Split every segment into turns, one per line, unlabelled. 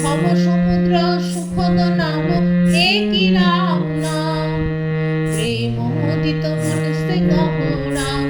ভব সমুদ্র সুখদ নাম একই রাম নাম প্রেম মোদিত মনসে গহ Ram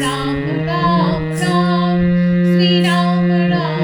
Ram Ram Ram Sri Ram Ram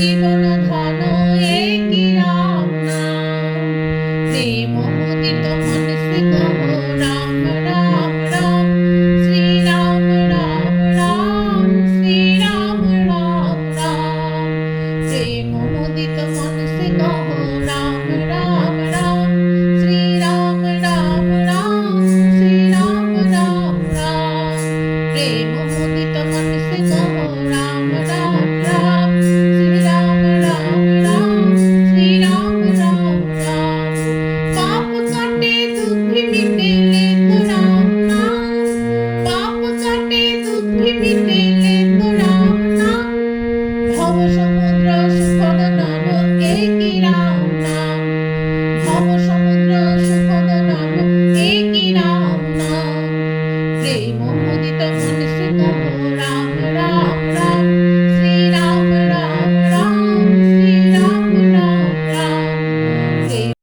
deep Sweetest.